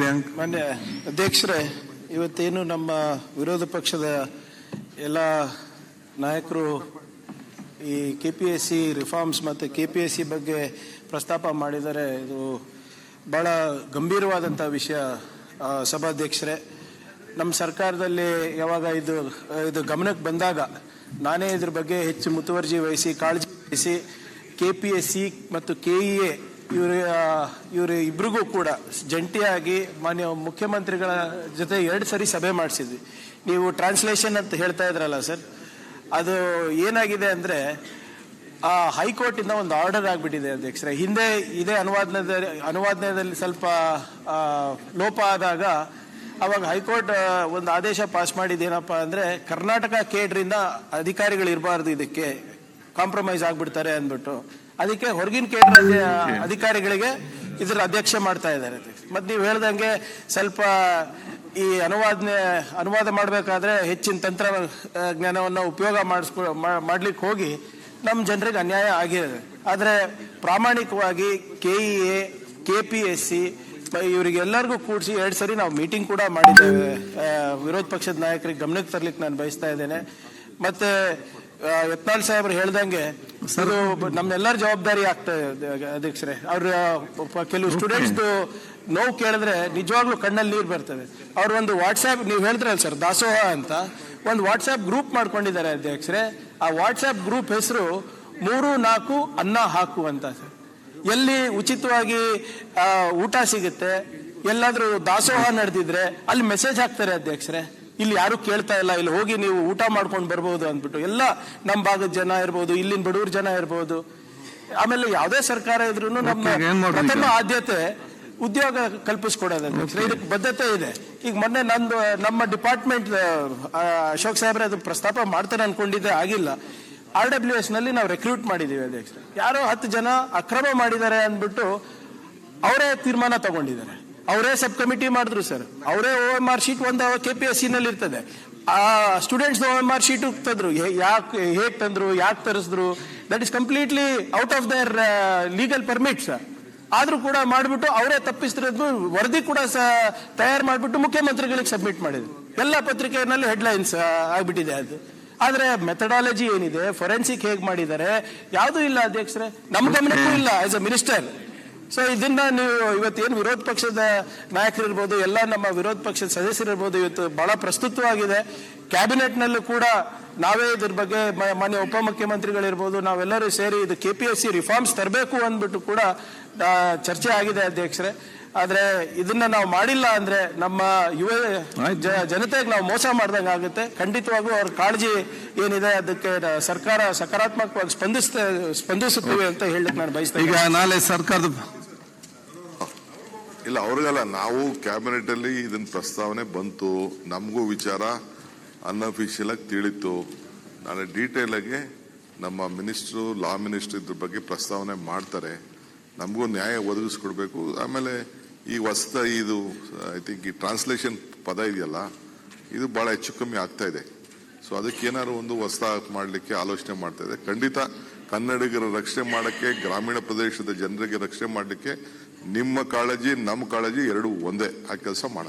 ಪ್ರಿಯಾಂಕ್. ಮಾನ್ಯ ಅಧ್ಯಕ್ಷರೇ, ಇವತ್ತೇನು ನಮ್ಮ ವಿರೋಧ ಪಕ್ಷದ ಎಲ್ಲ ನಾಯಕರು ಈ K P S C reforms ಮತ್ತು ಕೆ ಪಿ ಎಸ್ ಸಿ ಬಗ್ಗೆ ಪ್ರಸ್ತಾಪ ಮಾಡಿದರೆ ಇದು ಭಾಳ ಗಂಭೀರವಾದಂಥ ವಿಷಯ ಸಭಾಧ್ಯಕ್ಷರೇ. ನಮ್ಮ ಸರ್ಕಾರದಲ್ಲಿ ಯಾವಾಗ ಇದು ಇದು ಗಮನಕ್ಕೆ ಬಂದಾಗ ನಾನೇ ಇದ್ರ ಬಗ್ಗೆ ಹೆಚ್ಚು ಮುತುವರ್ಜಿ ವಹಿಸಿ, ಕಾಳಜಿ ವಹಿಸಿ ಕೆ ಪಿ ಎಸ್ ಸಿ ಮತ್ತು ಕೆ ಇ ಎ ಇವರು ಇವರು ಇಬ್ರಿಗೂ ಕೂಡ ಜಂಟಿಯಾಗಿ ಮಾನ್ಯ ಮುಖ್ಯಮಂತ್ರಿಗಳ ಜೊತೆ ಎರಡು ಸರಿ ಸಭೆ ಮಾಡಿಸಿದ್ವಿ. ನೀವು ಟ್ರಾನ್ಸ್ಲೇಷನ್ ಅಂತ ಹೇಳ್ತಾ ಇದ್ರಲ್ಲ ಸರ್, ಅದು ಏನಾಗಿದೆ ಅಂದರೆ, ಆ ಹೈಕೋರ್ಟಿಂದ ಒಂದು ಆರ್ಡರ್ ಆಗಿಬಿಟ್ಟಿದೆ ಅಧ್ಯಕ್ಷರೇ. ಹಿಂದೆ ಇದೇ ಅನುವಾದನದ ಅನುವಾದನದಲ್ಲಿ ಸ್ವಲ್ಪ ಲೋಪ ಆದಾಗ ಅವಾಗ ಹೈಕೋರ್ಟ್ ಒಂದು ಆದೇಶ ಪಾಸ್ ಮಾಡಿದ್ದೇನಪ್ಪ ಅಂದರೆ, ಕರ್ನಾಟಕ ಕೇಡ್ರಿಂದ ಅಧಿಕಾರಿಗಳು ಇರಬಾರ್ದು, ಇದಕ್ಕೆ ಕಾಂಪ್ರಮೈಸ್ ಆಗಿಬಿಡ್ತಾರೆ ಅಂದ್ಬಿಟ್ಟು. ಅದಕ್ಕೆ ಹೊರಗಿನ ಕೇಂದ್ರ ಅಧಿಕಾರಿಗಳಿಗೆ ಇದರ ಅಧ್ಯಕ್ಷ ಮಾಡ್ತಾ ಇದ್ದಾರೆ. ಮತ್ತೆ ನೀವು ಹೇಳ್ದಂಗೆ ಸ್ವಲ್ಪ ಈ ಅನುವಾದನೆ ಅನುವಾದ ಮಾಡಬೇಕಾದ್ರೆ ಹೆಚ್ಚಿನ ತಂತ್ರ ಜ್ಞಾನವನ್ನು ಉಪಯೋಗ ಮಾಡಿಸ್ಕೊ ಮಾಡ್ಲಿಕ್ಕೆ ಹೋಗಿ ನಮ್ಮ ಜನರಿಗೆ ಅನ್ಯಾಯ ಆಗಿದೆ. ಆದರೆ ಪ್ರಾಮಾಣಿಕವಾಗಿ K E A K P S C ಇವರಿಗೆಲ್ಲರಿಗೂ ಕೂಡಿಸಿ ಎರಡು ಸರಿ ನಾವು ಮೀಟಿಂಗ್ ಕೂಡ ಮಾಡಿದ್ದೇವೆ. ವಿರೋಧ ಪಕ್ಷದ ನಾಯಕರಿಗೆ ಗಮನಕ್ಕೆ ತರಲಿಕ್ಕೆ ನಾನು ಬಯಸ್ತಾ ಇದ್ದೇನೆ. ಮತ್ತೆ ಯತ್ನಾಳ್ ಸಾಹೇಬ್ರು ಹೇಳ್ದಂಗೆ ಅದು ನಮ್ಮೆಲ್ಲರ ಜವಾಬ್ದಾರಿ ಆಗ್ತದೆ ಅಧ್ಯಕ್ಷರೇ. ಅವ್ರ ಕೆಲವು ಸ್ಟೂಡೆಂಟ್ಸ್ ನೋವು ಕೇಳಿದ್ರೆ ನಿಜವಾಗ್ಲೂ ಕಣ್ಣಲ್ಲಿ ನೀರು ಬರ್ತದೆ. ಅವ್ರ ಒಂದು ವಾಟ್ಸ್ಆಪ್ ನೀವು ಹೇಳಿದ್ರಲ್ಲ ಸರ್ ದಾಸೋಹ ಅಂತ ಒಂದು ವಾಟ್ಸ್ಆಪ್ ಗ್ರೂಪ್ ಮಾಡ್ಕೊಂಡಿದ್ದಾರೆ ಅಧ್ಯಕ್ಷರೇ. ಆ ವಾಟ್ಸ್ಆಪ್ ಗ್ರೂಪ್ ಹೆಸರು ಮೂರು ನಾಲ್ಕು ಅನ್ನ ಹಾಕು ಅಂತ ಸರ್. ಎಲ್ಲಿ ಉಚಿತವಾಗಿ ಊಟ ಸಿಗುತ್ತೆ ಎಲ್ಲಾದರೂ ದಾಸೋಹ ನಡೆದಿದ್ರೆ ಅಲ್ಲಿ ಮೆಸೇಜ್ ಹಾಕ್ತಾರೆ ಅಧ್ಯಕ್ಷರೇ. ಇಲ್ಲಿ ಯಾರು ಕೇಳ್ತಾ ಇಲ್ಲ ಇಲ್ಲಿ ಹೋಗಿ ನೀವು ಊಟ ಮಾಡ್ಕೊಂಡು ಬರ್ಬೋದು ಅಂದ್ಬಿಟ್ಟು. ಎಲ್ಲ ನಮ್ಮ ಭಾಗದ ಜನ ಇರ್ಬೋದು ಇಲ್ಲಿನ ಬಡವ್ರ ಜನ ಇರ್ಬೋದು. ಆಮೇಲೆ ಯಾವುದೇ ಸರ್ಕಾರ ಇದ್ರೂ ನಮ್ಮ? ಪ್ರಥಮ ಆದ್ಯತೆ ಉದ್ಯೋಗ ಕಲ್ಪಿಸ್ಕೊಡೋದಂದ್ರೆ ಇದಕ್ಕೆ ಬದ್ಧತೆ ಇದೆ. ಈಗ ಮೊನ್ನೆ ನಂದು ನಮ್ಮ ಡಿಪಾರ್ಟ್ಮೆಂಟ್ ಅಶೋಕ್ ಸಾಹೇಬ್ರೆ ಅದು ಪ್ರಸ್ತಾಪ ಮಾಡ್ತಾರೆ ಅನ್ಕೊಂಡಿದ್ದೆ ಆಗಿಲ್ಲ. ಆರ್ ಡಬ್ಲ್ಯೂ ಎಸ್ನಲ್ಲಿ ನಾವು ರೆಕ್ರೂಟ್ ಮಾಡಿದೀವಿ ಅಧ್ಯಕ್ಷ ಯಾರೋ ಹತ್ತು ಜನ ಅಕ್ರಮ ಮಾಡಿದ್ದಾರೆ ಅಂದ್ಬಿಟ್ಟು ಅವರೇ ತೀರ್ಮಾನ ತಗೊಂಡಿದ್ದಾರೆ. ಅವರೇ ಸಬ್ ಕಮಿಟಿ ಮಾಡಿದ್ರು ಸರ್. ಅವರೇ ಓ ಎಂ ಆರ್ ಶೀಟ್ ಒಂದು ಕೆ ಪಿ ಎಸ್ ಸಿ ನಲ್ಲಿ ಇರ್ತದೆ. ಆ students O M R sheet ತಂದ್ರು ಯಾಕೆ, ಹೇಗೆ ತಂದ್ರು, ಯಾಕೆ ತರಿಸಿದ್ರು? That is completely out of the legal permit sir ಆದ್ರೂ ಕೂಡ ಮಾಡಿಬಿಟ್ಟು ಅವರೇ ತಪ್ಪಿಸ್ತಿರೋದು ವರದಿ ಕೂಡ ಸ, ತಯಾರು ಮಾಡಿಬಿಟ್ಟು ಮುಖ್ಯಮಂತ್ರಿಗಳಿಗೆ ಸಬ್ಮಿಟ್ ಮಾಡಿದ್ರು. ಎಲ್ಲ ಪತ್ರಿಕೆಯಲ್ಲಿ ಹೆಡ್ಲೈನ್ಸ್ ಆಗಿಬಿಟ್ಟಿದೆ ಅದು. ಆದ್ರೆ ಮೆಥಡಾಲಜಿ ಏನಿದೆ? ಫೊರೆನ್ಸಿಕ್ ಹೇಗೆ ಮಾಡಿದ್ದಾರೆ? ಯಾವುದೂ ಇಲ್ಲ ಅಧ್ಯಕ್ಷರೇ. ನಮ್ಮ ಗಮನಕ್ಕೂ ಇಲ್ಲ ಆಸ್ ಅ ಮಿನಿಸ್ಟರ್ ಸೊ ಇದನ್ನ ನೀವು ಇವತ್ತೇನು ವಿರೋಧ ಪಕ್ಷದ ನಾಯಕರಿರ್ಬೋದು ಎಲ್ಲ ನಮ್ಮ ವಿರೋಧ ಪಕ್ಷದ ಸದಸ್ಯರಿರ್ಬೋದು ಇವತ್ತು ಬಹಳ ಪ್ರಸ್ತುತವಾಗಿದೆ. ಕ್ಯಾಬಿನೆಟ್ ನಲ್ಲೂ ಕೂಡ ನಾವೇ ಇದ್ರ ಬಗ್ಗೆ ಮಾನ್ಯ ಉಪಮುಖ್ಯಮಂತ್ರಿಗಳಿರ್ಬೋದು ನಾವೆಲ್ಲರೂ ಸೇರಿ ಇದು K P S C reforms ತರಬೇಕು ಅಂದ್ಬಿಟ್ಟು ಕೂಡ ಚರ್ಚೆ ಆಗಿದೆ ಅಧ್ಯಕ್ಷರೇ. ಆದ್ರೆ ಇದನ್ನ ನಾವು ಮಾಡಿಲ್ಲ ಅಂದ್ರೆ ನಮ್ಮ ಯುವ ಜನತೆಗೆ ನಾವು ಮೋಸ ಮಾಡ್ದಂಗೆ ಆಗುತ್ತೆ. ಖಂಡಿತವಾಗೂ ಅವ್ರ ಕಾಳಜಿ ಏನಿದೆ ಅದಕ್ಕೆ ಸರ್ಕಾರ ಸಕಾರಾತ್ಮಕವಾಗಿ ಸ್ಪಂದಿಸ್ತಾ ಸ್ಪಂದಿಸುತ್ತೇವೆ ಅಂತ ಹೇಳಲಿಕ್ಕೆ ನಾನು ಬಯಸ್ತೇನೆ ಈಗ ನಾಳೆ ಸರ್ಕಾರದ ಇಲ್ಲ, ಅವ್ರಿಗಲ್ಲ, ನಾವು ಕ್ಯಾಬಿನೆಟ್ ಅಲ್ಲಿ ಇದನ್ನ ಪ್ರಸ್ತಾವನೆ ಬಂತು, ನಮಗೂ ವಿಚಾರ ಅನ್ಅಫಿಷಿಯಲ್ ಆಗಿ ತಿಳಿತು. ನಾನು ಡೀಟೇಲ್ ಆಗಿ ನಮ್ಮ ಮಿನಿಸ್ಟ್ರು ಲಾ ಮಿನಿಸ್ಟರ್ ಇದ್ರ ಬಗ್ಗೆ ಪ್ರಸ್ತಾವನೆ ಮಾಡ್ತಾರೆ. ನಮಗೂ ನ್ಯಾಯ ಒದಗಿಸ್ಕೊಡ್ಬೇಕು. ಆಮೇಲೆ ಈ ವಸ್ತ ಇದು ಐ ಥಿಂಕ್ ಈ ಟ್ರಾನ್ಸ್ಲೇಷನ್ ಪದ ಇದೆಯಲ್ಲ, ಇದು ಬಹಳ ಹೆಚ್ಚು ಕಮ್ಮಿ ಆಗ್ತಾ ಇದೆ. ಸೊ ಅದಕ್ಕೆ ಏನಾದ್ರು ಒಂದು ವಸ್ತ ಮಾಡಲಿಕ್ಕೆ ಆಲೋಚನೆ ಮಾಡ್ತಾ ಇದೆ. ಖಂಡಿತ ಕನ್ನಡಿಗರ ರಕ್ಷಣೆ ಮಾಡಕ್ಕೆ, ಗ್ರಾಮೀಣ ಪ್ರದೇಶದ ಜನರಿಗೆ ರಕ್ಷಣೆ ಮಾಡಲಿಕ್ಕೆ ನಿಮ್ಮ ಕಾಳಜಿ, ನಮ್ಮ ಕಾಳಜಿ ಎರಡು ಒಂದೇ ಆ ಕೆಲಸ ಮಾಡೋಣ